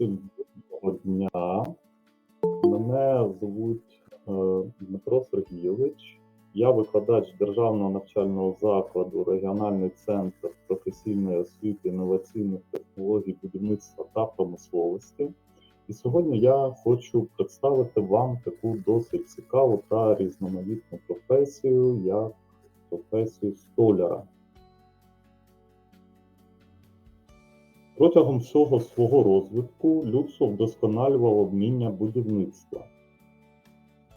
Доброго дня. Мене звуть е, Дмитро Сергійович. Я викладач Державного навчального закладу, регіональний центр професійної освіти, інноваційних технологій, будівництва та промисловості. І сьогодні я хочу представити вам таку досить цікаву та різноманітну професію, як професію столяра. Протягом всього свого розвитку людство вдосконалювало вміння будівництва.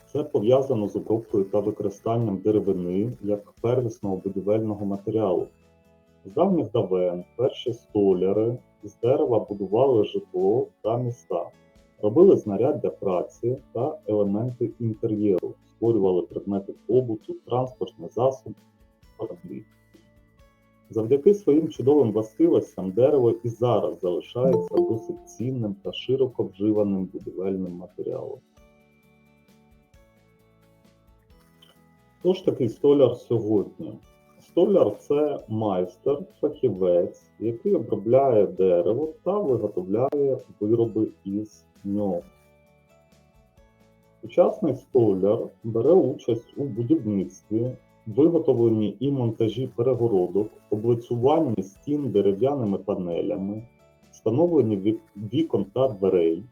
Це пов'язано з обробкою та використанням деревини як первісного будівельного матеріалу. З давніх давен перші столяри з дерева будували житло та міста, робили знаряддя праці та елементи інтер'єру, створювали предмети побуту, транспортні засоби, кораблі. Завдяки своїм чудовим властивостям дерево і зараз залишається досить цінним та широко вживаним будівельним матеріалом. Хто такий столяр сьогодні? Столяр це майстер, фахівець, який обробляє дерево та виготовляє вироби із нього. Сучасний столяр бере участь у будівництві, виготовленні і монтажі перегородок, облицюванні стін дерев'яними панелями, встановленні вік- вікон та дверей,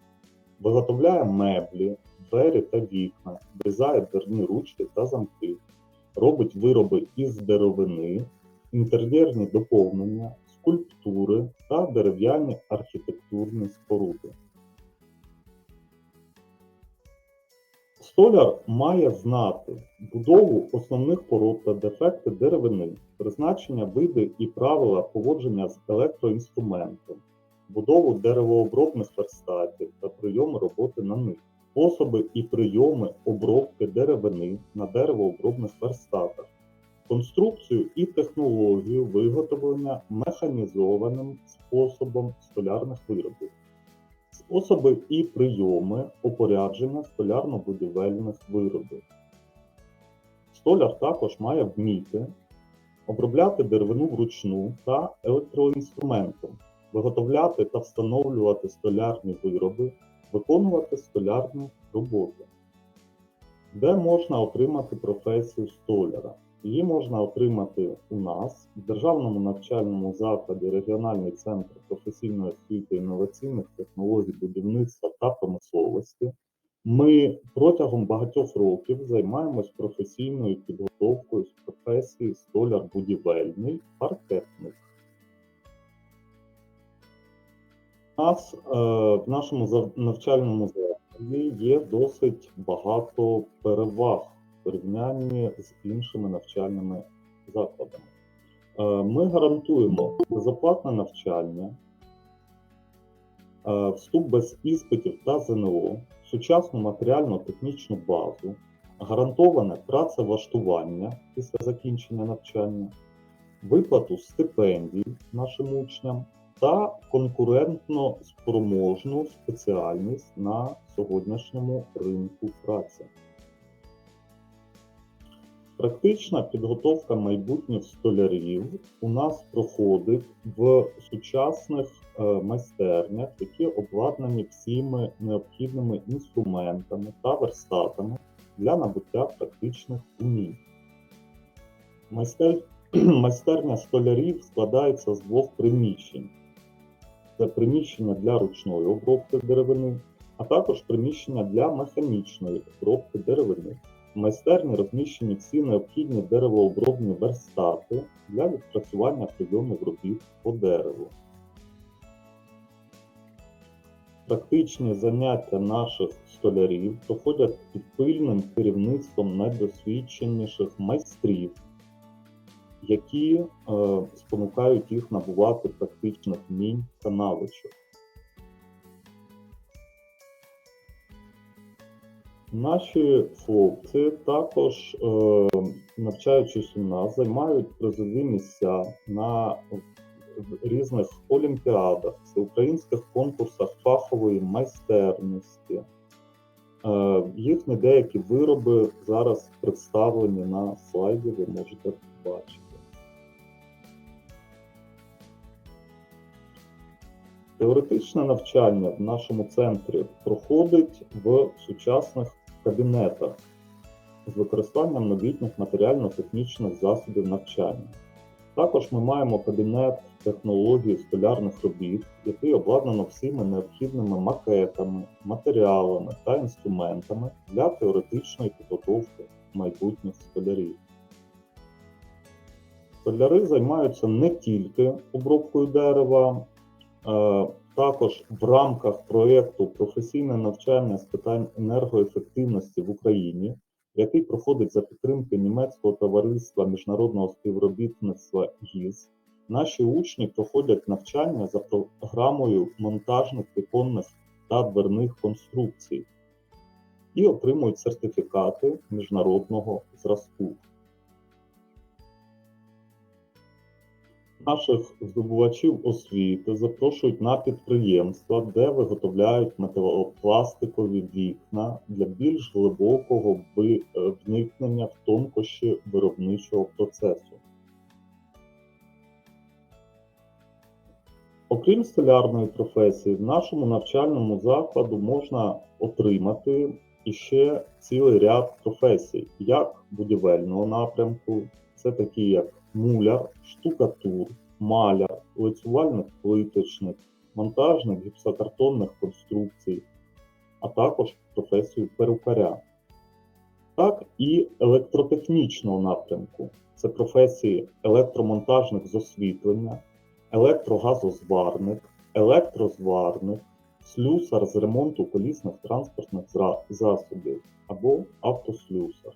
виготовляє меблі, двері та вікна, врізає дверні ручки та замки, робить вироби із деревини, інтер'єрні доповнення, скульптури та дерев'яні архітектурні споруди. Столяр має знати будову основних пород та дефекти деревини, призначення, види і правила поводження з електроінструментом, будову деревообробних верстатів та прийоми роботи на них, способи і прийоми обробки деревини на деревообробних верстатах, конструкцію і технологію виготовлення механізованим способом столярних виробів. Способи і прийоми опорядження столярно-будівельних виробів. Столяр також має вміти обробляти деревину вручну та електроінструментом, виготовляти та встановлювати столярні вироби, виконувати столярні роботи. Де можна отримати професію столяра? Її можна отримати у нас в Державному навчальному закладі Регіональний центр професійної освіти, інноваційних технологій, будівництва та промисловості. Ми протягом багатьох років займаємось професійною підготовкою з професії столяр будівельний паркетник. У нас е, в нашому навчальному закладі є досить багато переваг порівнянні з іншими навчальними закладами. Е, Ми гарантуємо безоплатне навчання, е, вступ без іспитів та ЗНО, сучасну матеріально-технічну базу, гарантоване працевлаштування після закінчення навчання, виплату стипендій нашим учням та конкурентно спроможну спеціальність на сьогоднішньому ринку праці. Практична підготовка майбутніх столярів у нас проходить в сучасних е, майстернях, які обладнані всіми необхідними інструментами та верстатами для набуття практичних умінь. Майстер... Майстерня столярів складається з двох приміщень: це приміщення для ручної обробки деревини, а також приміщення для механічної обробки деревини. Майстерні розміщені всі необхідні деревообробні верстати для відпрацювання прийомів робіт по дереву. Практичні заняття наших столярів проходять під пильним керівництвом найдосвідченіших майстрів, які е, спонукають їх набувати практичних вмінь та навичок. Наші хлопці також, е, навчаючись у нас, займають призові місця на різних олімпіадах, всеукраїнських конкурсах фахової майстерності. Е, їхні деякі вироби зараз представлені на слайді, ви можете бачити. Теоретичне навчання в нашому центрі проходить в сучасних кабінетах з використанням новітніх матеріально-технічних засобів навчання. Також ми маємо кабінет технології столярних робіт, який обладнано всіми необхідними макетами, матеріалами та інструментами для теоретичної підготовки майбутніх столярів. Столяри займаються не тільки обробкою дерева, е, також в рамках проєкту професійне навчання з питань енергоефективності в Україні, який проходить за підтримки німецького товариства міжнародного співробітництва ГІЗ. Наші учні проходять навчання за програмою монтажних віконних та дверних конструкцій і отримують сертифікати міжнародного зразку. Наших здобувачів освіти запрошують на підприємства, де виготовляють металопластикові вікна для більш глибокого е, вникнення в тонкощі виробничого процесу. Окрім столярної професії, в нашому навчальному закладу можна отримати іще цілий ряд професій, як будівельного напрямку, це такі як муляр, штукатур, маляр, лицювальник плиточник, монтажник гіпсокартонних конструкцій, а також професію перукаря. Так і електротехнічного напрямку. Це професії електромонтажник з освітлення, електрогазозварник, електрозварник, слюсар з ремонту колісних транспортних засобів або автослюсар.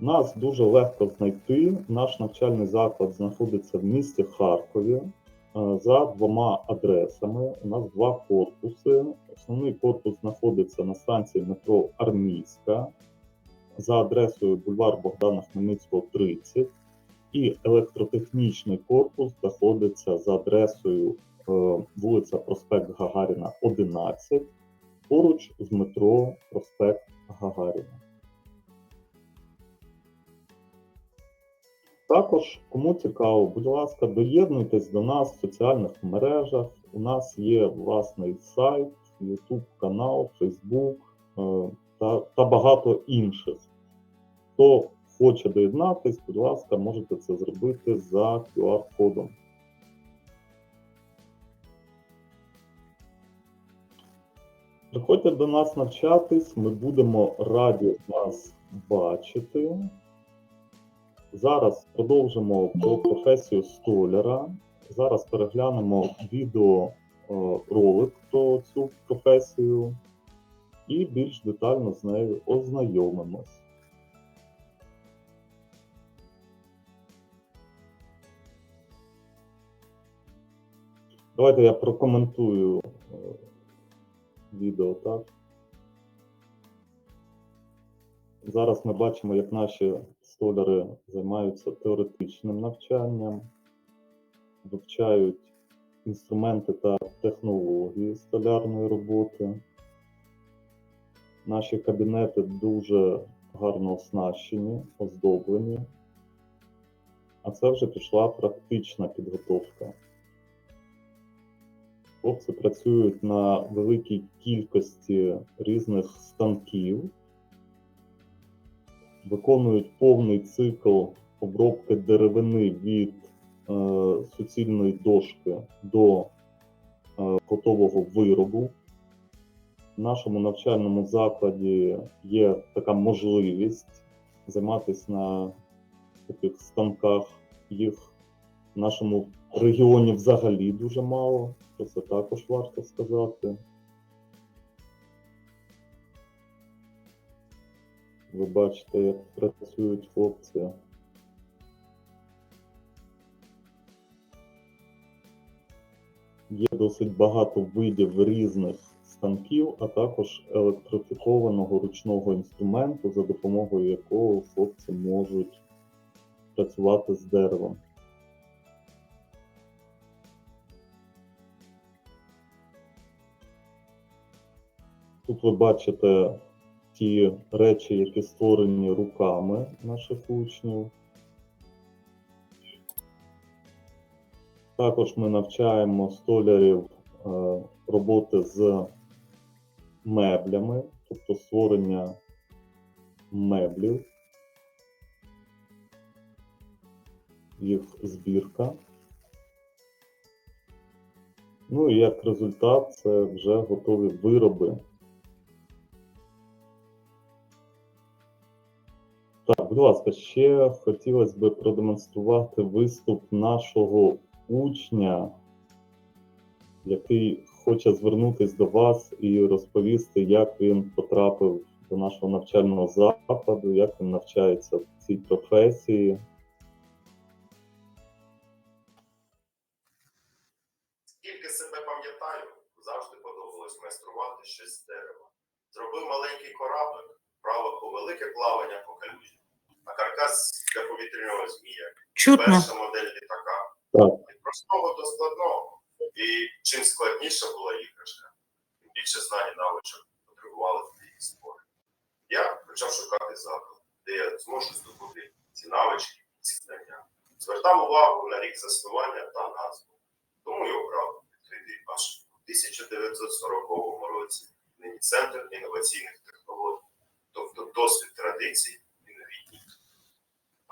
Нас дуже легко знайти. Наш навчальний заклад знаходиться в місті Харкові е, за двома адресами. У нас два корпуси. Основний корпус знаходиться на станції метро Армійська за адресою бульвар Богдана Хмельницького, 30. І електротехнічний корпус знаходиться за адресою е, вулиця Проспект Гагаріна, 11, поруч з метро Проспект Гагаріна. Також, кому цікаво, будь ласка, доєднуйтесь до нас в соціальних мережах. У нас є власний сайт, YouTube канал, Facebook е, та, та багато інших. Хто хоче доєднатись, будь ласка, можете це зробити за QR-кодом. Приходьте до нас навчатись, ми будемо раді вас бачити. Зараз продовжимо про професію столяра. Зараз переглянемо відео е, ролик про цю професію і більш детально з нею ознайомимось. Давайте я прокоментую е, відео, так? Зараз ми бачимо, як наші столяри займаються теоретичним навчанням, вивчають інструменти та технології столярної роботи. Наші кабінети дуже гарно оснащені, оздоблені, а це вже пішла практична підготовка. Хлопці працюють на великій кількості різних станків, виконують повний цикл обробки деревини від е, суцільної дошки до е, готового виробу. В нашому навчальному закладі є така можливість займатися на таких станках. Їх в нашому регіоні взагалі дуже мало, про це також варто сказати. Ви бачите, як працюють хлопці. Є досить багато видів різних станків, а також електрифікованого ручного інструменту, за допомогою якого хлопці можуть працювати з деревом. Тут ви бачите ті речі, які створені руками наших учнів. Також ми навчаємо столярів е, роботи з меблями, тобто створення меблів, їх збірка. Ну і як результат, це вже готові вироби. Будь ласка, ще хотілося б продемонструвати виступ нашого учня, який хоче звернутися до вас і розповісти, як він потрапив до нашого навчального закладу, як він навчається в цій професії. Скільки себе пам'ятаю, завжди подобалось майструвати щось з дерева. Зробив маленький кораблик, правив у велике плавання по а для повітряного змія, Чутно. перша модель літака. Так. Від простого до складного. І чим складніша була іграшка, тим більше знань і навичок потребували в її створення. Я почав шукати заклад, де я зможу здобути ці навички, ці знання. Звертав увагу на рік заснування та назву. Тому і обрав відкритий аж у 1940 році нині центр інноваційних технологій, тобто досвід традицій і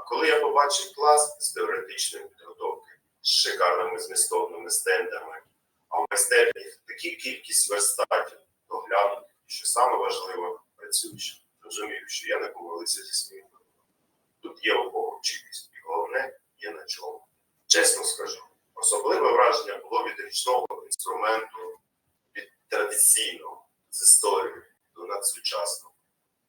коли я побачив клас з теоретичної підготовки, з шикарними змістовними стендами, а в майстерні такі кількість верстатів, доглянутих, що саме важливо, працюючих, розумів, що я не помилився зі своїм. Тут є у кого вчитись, і головне є на чому. Чесно скажу. Особливе враження було від річного інструменту, від традиційного з історією до надсучасного.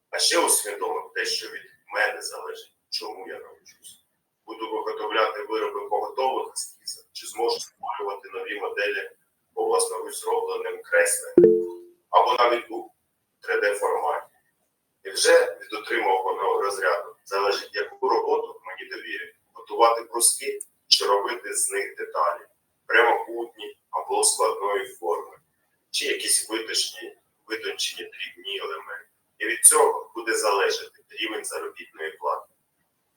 А ще усвідомив те, що від мене залежить, чому я навчусь. Буду виготовляти вироби по готових ескізах, чи зможу створювати нові моделі по власноруч зробленим кресленням, або навіть у 3D-форматі. І вже від отримуваного розряду залежить, яку роботу мені довірять, готувати бруски чи робити з них деталі, прямокутні або складної форми, чи якісь виточні, витончені дрібні елементи. І від цього буде залежати рівень заробітної.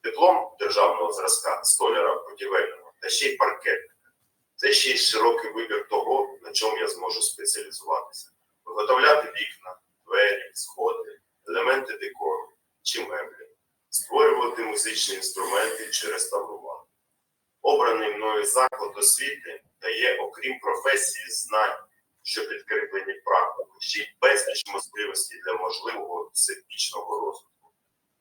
Диплом державного зразка столяра будівельного та ще й паркетника. Це ще й широкий вибір того, на чому я зможу спеціалізуватися. Виготовляти вікна, двері, сходи, елементи декору чи меблі, створювати музичні інструменти чи реставрувати. Обраний мною заклад освіти дає, окрім професії, знань, що підкріплені практикою, ще й безліч можливостей для можливого всебічного розвитку.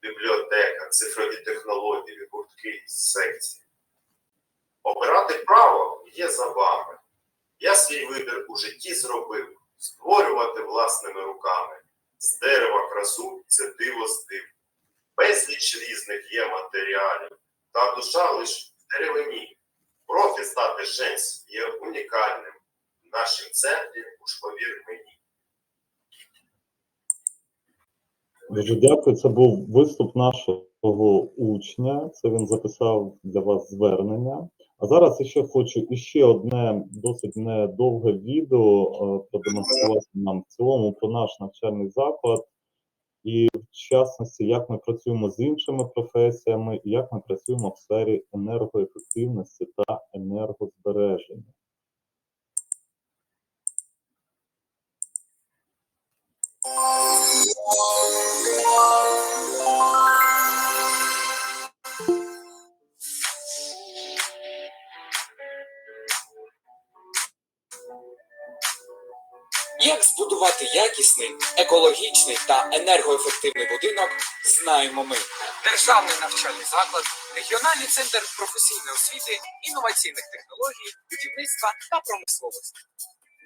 Бібліотека, цифрові технології, гуртки, секції. Обирати право є за вами. Я свій вибір у житті зробив. Створювати власними руками. З дерева красу це диво з див. Безліч різних є матеріалів, та душа лиш в деревині. Профі стати шенс є унікальним. В нашім центрі уж повір мені. Дуже дякую. Це був виступ нашого учня. Це він записав для вас звернення. А зараз ще хочу іще одне досить недовге відео е, продемонструвати нам в цілому про наш навчальний заклад, і в частності, як ми працюємо з іншими професіями, і як ми працюємо в сфері енергоефективності та енергозбереження. Як збудувати якісний, екологічний та енергоефективний будинок, знаємо ми. Державний навчальний заклад, регіональний центр професійної освіти, інноваційних технологій, будівництва та промисловості.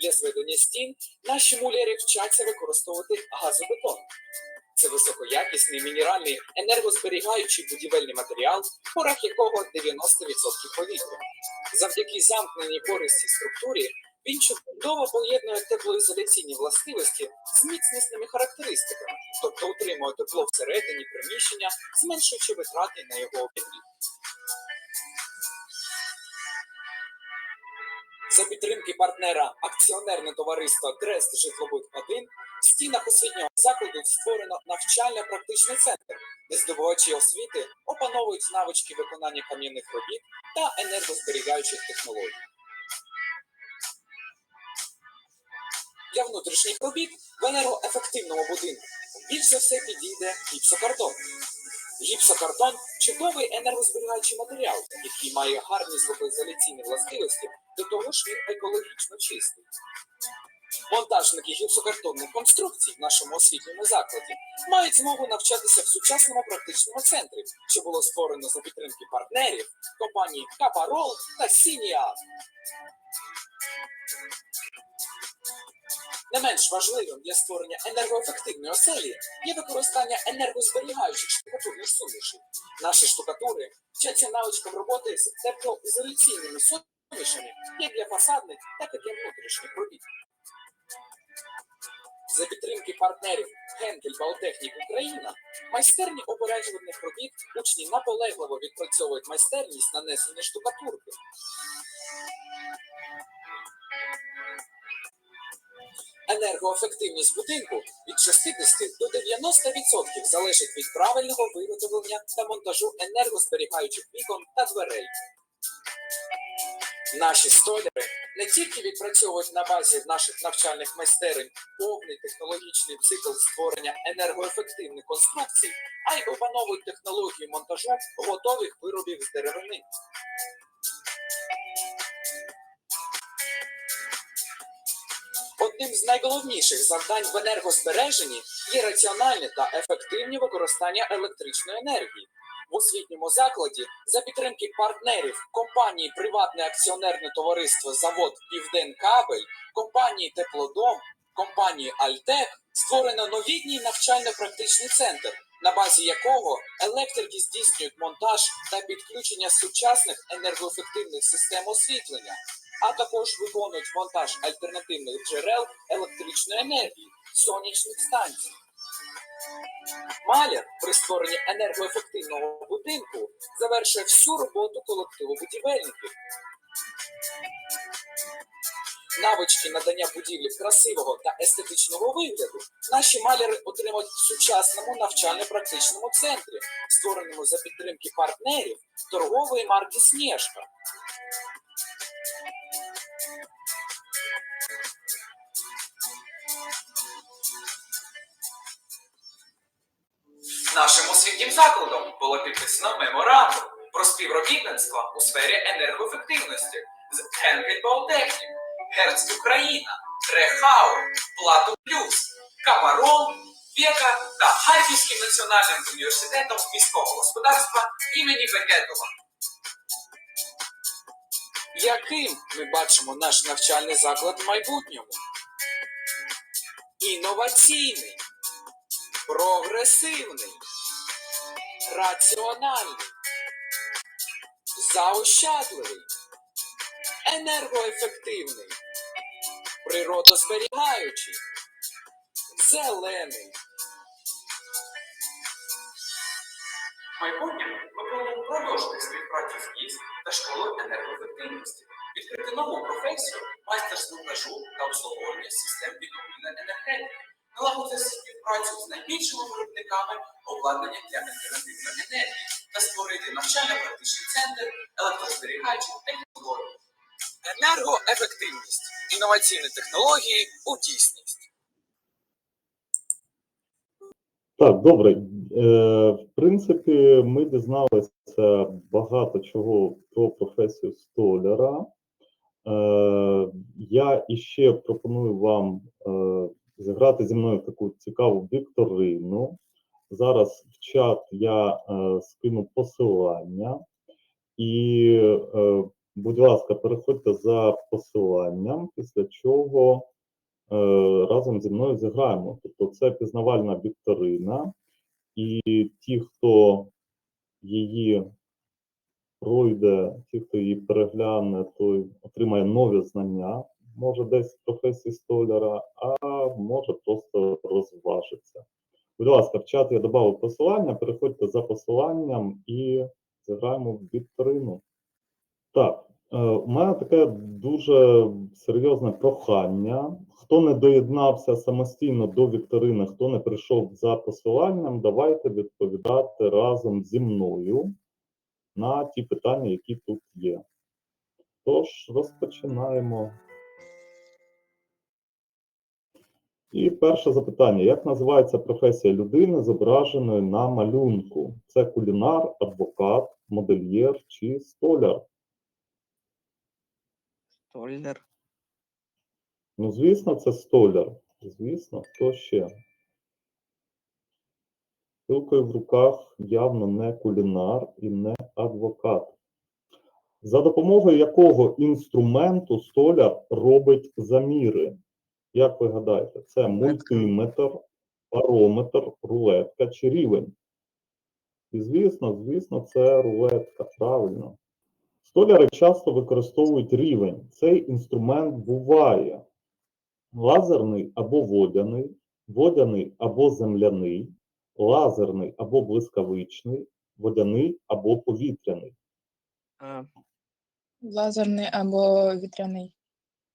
Для зведення стін наші муляри вчаться використовувати газобетон. Це високоякісний мінеральний енергозберігаючий будівельний матеріал, порах якого 90% повітря. Завдяки замкненій пористій структурі він чудово поєднує теплоізоляційні властивості з міцнісними характеристиками, тобто утримує тепло всередині приміщення, зменшуючи витрати на його обігрів. За підтримки партнера акціонерне товариство Дрест Житлобуд 1 в стінах освітнього закладу створено навчально-практичний центр, де здобувачі освіти опановують навички виконання кам'яних робіт та енергозберігаючих технологій. Для внутрішніх робіт в енергоефективному будинку більш за все підійде гіпсокартон. Гіпсокартон чудовий енергозберігаючий матеріал, який має гарні звукоізоляційні властивості, до того ж він екологічно чистий. Монтажники гіпсокартонних конструкцій в нашому освітньому закладі мають змогу навчатися в сучасному практичному центрі, що було створено за підтримки партнерів компанії Капарол та Сініа. Не менш важливим для створення енергоефективної оселі є використання енергозберігаючих штукатурних сумішей. Наші штукатури вчаться навичкам роботи з теплоізоляційними сумішами як для фасадних, так і для внутрішніх робіт. За підтримки партнерів Генкель Баутехнік Україна майстерні опереджувальних робіт учні наполегливо відпрацьовують майстерність нанесення штукатурки. Енергоефективність будинку від 60 до 90% залежить від правильного виготовлення та монтажу енергозберігаючих вікон та дверей. Наші столяри не тільки відпрацьовують на базі наших навчальних майстерень повний технологічний цикл створення енергоефективних конструкцій, а й опановують технологію монтажу готових виробів з деревини. Одним з найголовніших завдань в енергозбереженні є раціональне та ефективне використання електричної енергії. В освітньому закладі за підтримки партнерів компанії Приватне акціонерне товариство Завод Південкабель, компанії Теплодом, компанії Альтек створено новітній навчально-практичний центр, на базі якого електрики здійснюють монтаж та підключення сучасних енергоефективних систем освітлення, а також виконують монтаж альтернативних джерел електричної енергії, сонячних станцій. Маляр при створенні енергоефективного будинку завершує всю роботу колективу будівельників. Навички надання будівлі красивого та естетичного вигляду наші маляри отримують в сучасному навчально-практичному центрі, створеному за підтримки партнерів торгової марки Снежка. Нашим освітнім закладом було підписано меморандум про співробітництво у сфері енергоефективності з Bautechnik, Герц Україна, Трехау, Плату Плюс, Капарол, Века та Харківським національним університетом військового господарства імені Бекетова. Яким ми бачимо наш навчальний заклад в майбутньому? Інноваційний прогресивний, раціональний, заощадливий, енергоефективний, природозберігаючий, зелений. В продовжити співпрацю з КІС та школою енергоефективності, відкрити нову професію майстер з монтажу та обслуговування систем відновленої енергетики налагодити співпрацю з найбільшими виробниками обладнання для альтернативної енергії та створити навчально-практичний центр електрозберігаючих технологій. Енергоефективність, інноваційні технології у дійсність. Так, добре. Е, в принципі, ми дізналися багато чого про професію столяра. Е, я іще пропоную вам е, зіграти зі мною в таку цікаву вікторину. Зараз в чат я е, скину посилання. І, будь ласка, переходьте за посиланням, після чого разом зі мною зіграємо. Тобто це пізнавальна вікторина, і ті, хто її пройде, ті, хто її перегляне, той отримає нові знання, може десь в професії столяра, а може просто розважиться. Будь ласка, в чат я додав посилання, переходьте за посиланням і зіграємо в вікторину. Так, у мене таке дуже серйозне прохання. Хто не доєднався самостійно до вікторини, хто не прийшов за посиланням, давайте відповідати разом зі мною на ті питання, які тут є. Тож, розпочинаємо. І перше запитання: як називається професія людини, зображеної на малюнку? Це кулінар, адвокат, модельєр чи столяр? Столер. Ну, звісно, це столяр. Звісно, хто ще? Пилкою в руках явно не кулінар і не адвокат. За допомогою якого інструменту столяр робить заміри? Як ви гадаєте, це мультиметр, барометр, рулетка чи рівень? І звісно, звісно, це рулетка, правильно. Столяри часто використовують рівень. Цей інструмент буває лазерний або водяний, водяний або земляний, лазерний або блискавичний, водяний або повітряний. А, Лазерний або вітряний.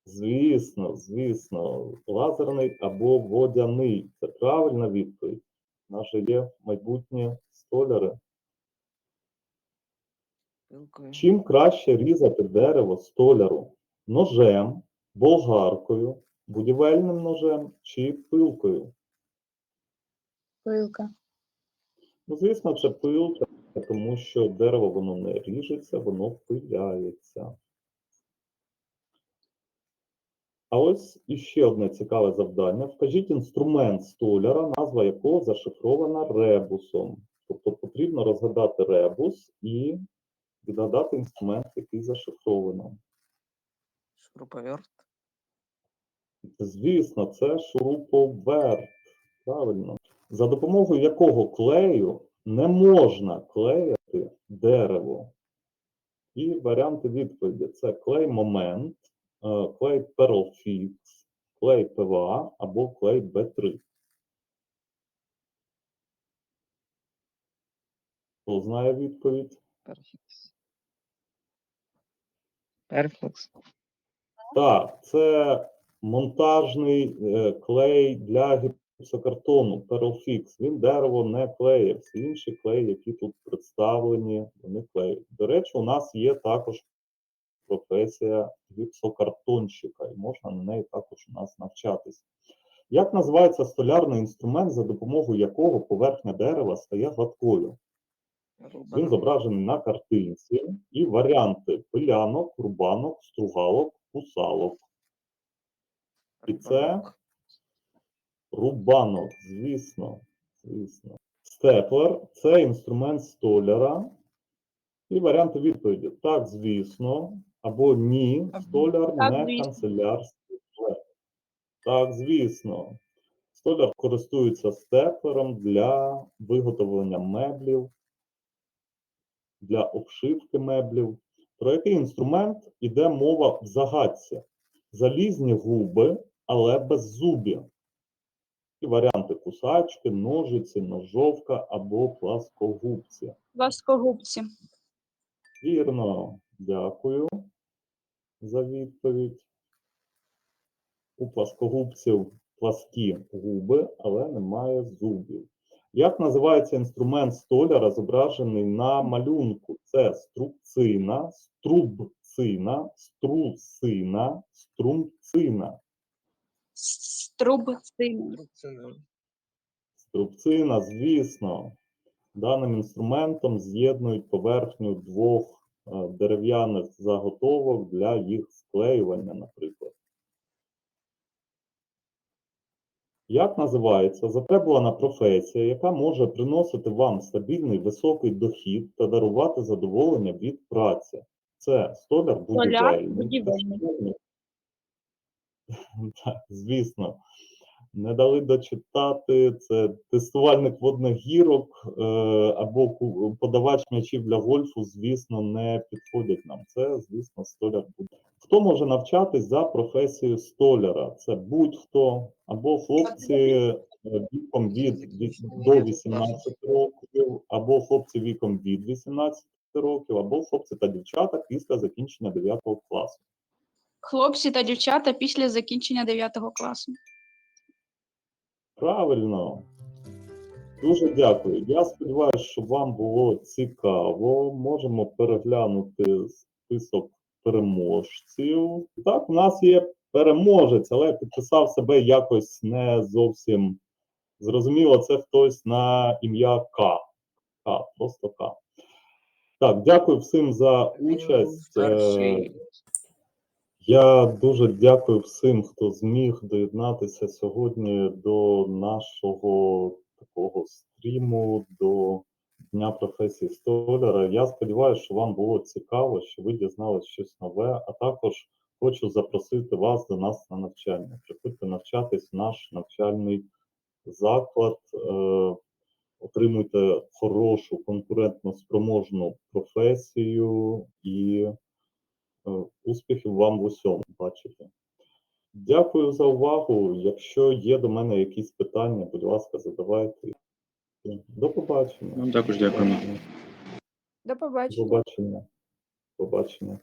Звісно, звісно, лазерний або водяний. Це правильна відповідь. Наше є майбутні столяри. Пилкою. Чим краще різати дерево столяру? Ножем, болгаркою, будівельним ножем чи пилкою? Пилка. Ну, звісно, це пилка, тому що дерево воно не ріжеться, воно пиляється. А ось іще одне цікаве завдання. Вкажіть інструмент столяра, назва якого зашифрована ребусом. Тобто потрібно розгадати ребус і відгадати інструмент, який зашифровано. Шуруповерт. Звісно, це шуруповерт. Правильно. За допомогою якого клею не можна клеїти дерево? І варіанти відповіді: це клей момент, е, клей Pearlfix, клей ПВА або клей Б3. Хто знає відповідь? Перфікс. Перфлекс. Так, це монтажний е, клей для гіпсокартону Perlfix. Він дерево не клеє. Всі інші клеї, які тут представлені, вони клеють. До речі, у нас є також професія гіпсокартонщика, і можна на неї також у нас навчатись. Як називається столярний інструмент, за допомогою якого поверхня дерева стає гладкою? Він зображений на картинці і варіанти пилянок, рубанок, стругалок, кусалок. і це? Рубанок. Звісно, звісно. Степлер це інструмент столяра. І варіанти відповіді: так, звісно, або ні, столяр так, не канцелярський клей. Так, звісно. Столяр користується степлером для виготовлення меблів, для обшивки меблів. Про який інструмент іде мова в загадці? Залізні губи, але без зубів. І варіанти кусачки, ножиці, ножовка або пласкогубці. Пласкогубці. Вірно, дякую за відповідь. У пласкогубців пласкі губи, але немає зубів. Як називається інструмент столяра, зображений на малюнку? Це струбцина, струбцина, струсина, струмцина. Струбцина. Струбцина, звісно, даним інструментом з'єднують поверхню двох е, дерев'яних заготовок для їх склеювання, наприклад. Як називається затребувана професія, яка може приносити вам стабільний високий дохід та дарувати задоволення від праці? Це столяр будівельник. будівельник. Так, звісно. Не дали дочитати. Це тестувальник водних гірок е, або подавач м'ячів для гольфу, звісно, не підходять нам. Це, звісно, столяр буде. Хто може навчатись за професією столяра? Це будь-хто, або хлопці е, віком від, від до 18 років, або хлопці віком від 18 років, або хлопці та дівчата після закінчення 9 класу. Хлопці та дівчата після закінчення 9 класу. Правильно. Дуже дякую. Я сподіваюся, що вам було цікаво. Можемо переглянути список переможців. Так, у нас є переможець, але підписав себе якось не зовсім зрозуміло. Це хтось на ім'я К. К, просто К. Так, дякую всім за участь. Е, Я дуже дякую всім, хто зміг доєднатися сьогодні до нашого такого стріму, до Дня професії столяра. Я сподіваюся, що вам було цікаво, що ви дізналися щось нове, а також хочу запросити вас до нас на навчання. Приходьте навчатись в наш навчальний заклад, е, отримуйте хорошу конкурентно спроможну професію і Е, Успіхів вам в усьому, бачите. Дякую за увагу. Якщо є до мене якісь питання, будь ласка, задавайте. До побачення. Вам також дякуємо. До До побачення. побачення. Побачення.